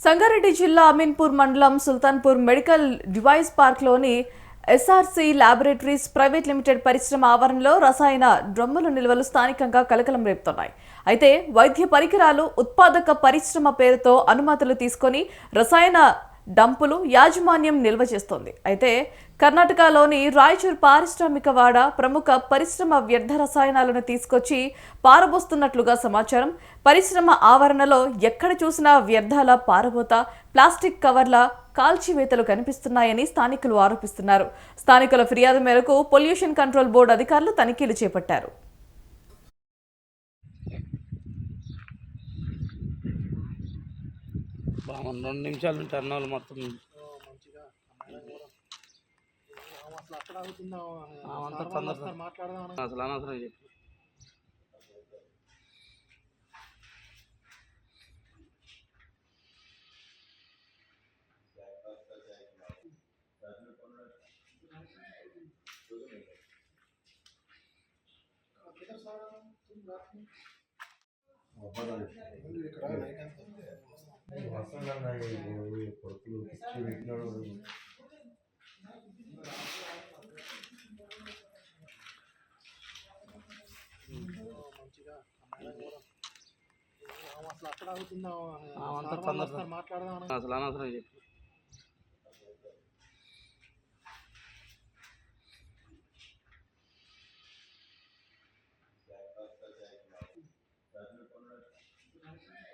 సంగారెడ్డి జిల్లా అమీన్పూర్ మండలం Sultanpur medical device పార్క్లోని ఎస్ఆర్సి ల్యాబొరేటరీస్ ప్రైవేట్ లిమిటెడ్ పరిశ్రమ ఆవరణలో రసాయన డ్రమ్ముల నిల్వలు స్థానికంగా కలకలం రేపుతున్నాయి. అయితే వైద్య పరికరాలు ఉత్పాదక పరిశ్రమ పేరుతో అనుమతులు తీసుకొని రసాయన డంపులు యాజమాన్యం నిల్వ చేస్తోంది. అయితే కర్ణాటకలోని రాయచూర్ పారిశ్రామిక వాడ ప్రముఖ పరిశ్రమ వ్యర్థ రసాయనాలను తీసుకొచ్చి పారబోస్తున్నట్లుగా సమాచారం. పరిశ్రమ ఆవరణలో ఎక్కడ చూసినా వ్యర్థాల పారబోత ప్లాస్టిక్ కవర్ల కాల్చివేతలు కనిపిస్తున్నాయని స్థానికులు ఆరోపిస్తున్నారు. స్థానికుల ఫిర్యాదు మేరకు పొల్యూషన్ కంట్రోల్ బోర్డు అధికారులు తనిఖీలు చేపట్టారు. బాగుంది రెండు నిమిషాలు టర్న్ వాళ్ళు మొత్తం. మంచిగా అసలు అనవసరం చెప్పి ఇక్కడ అసలు మాట్లాడదాం అసలు అనవసరం చెప్పి Thank you.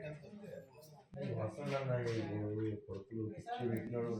ఎంత కొడుకులు పిచ్చి పెట్టినాడు